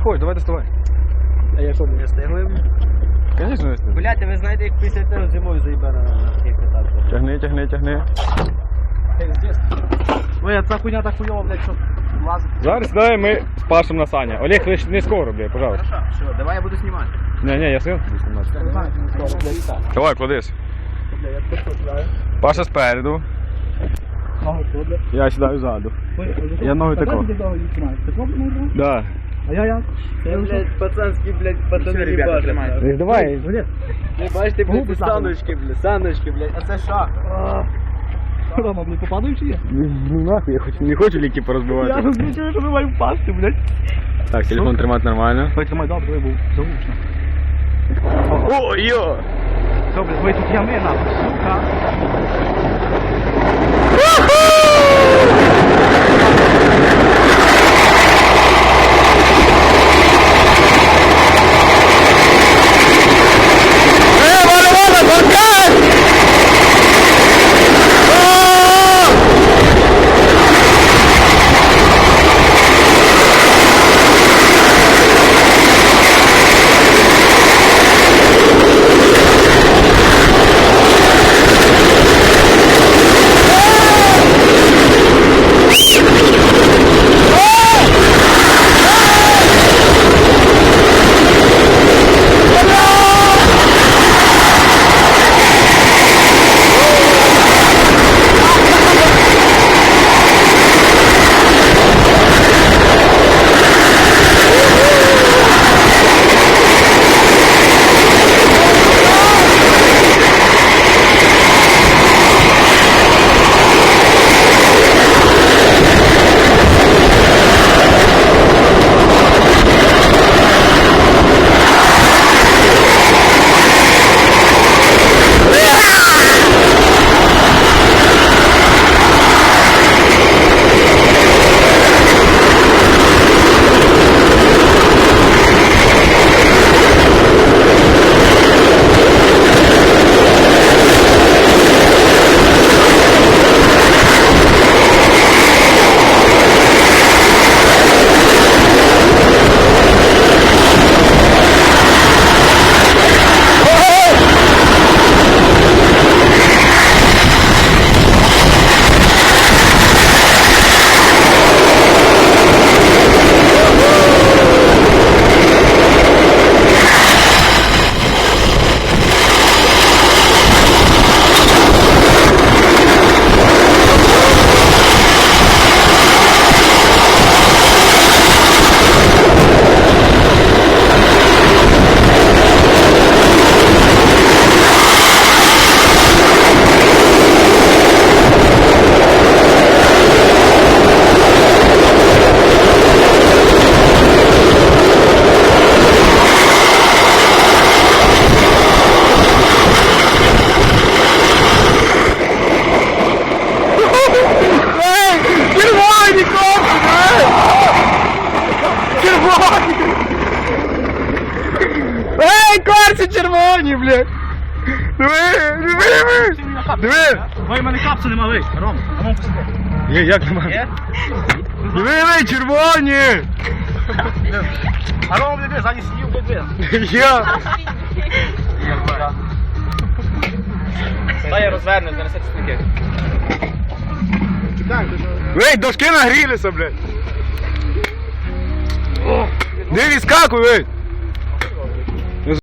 хочеш, давай доставай. А я що, не встигли? Звісно, не стиг. Блядь, ви знаєте, як після того зимою заїбе на на таких. Тягни, тягни, тягни. Ой, а ця хуйня так хуйова, блядь, що лазить. Зараз сідай, ми спашемо на Саня. Олег, лиш не скоро, блядь, пожалуйста. Хорошо, все, давай я буду знімати. Ні, ні, я син буду знімати. Давай, кладись. Паша спереду. Я сідаю ззаду. Я ноги тако. Да. А я як? Це, блядь, пацанські, блядь, пацани не бачать. Давай. Ви бачите, блядь, ці саночки, блядь, саночки, блядь, а це що? Рома, блядь, попадаючи є? Ну нахуй, я хочу, не хочу ліки порозбивати. розумію, що ми маємо впасти, блядь. Так, телефон тримати нормально. Ой, тримай, добре, був заглушно. О, йо! Добре, ви тут ями, нахуй, сука. Корці червоні, блядь! Диви, диви, диви! Диви! В мене капсу нема, ви. Ром, а мов посиди. Є, як немає? Диви, диви, червоні! А Рома, блядь, ззаді сидів, блядь. Я! Та я розверну, зараз це таке. Ей, дошки нагрілися, блядь! Не відскакуй, ей!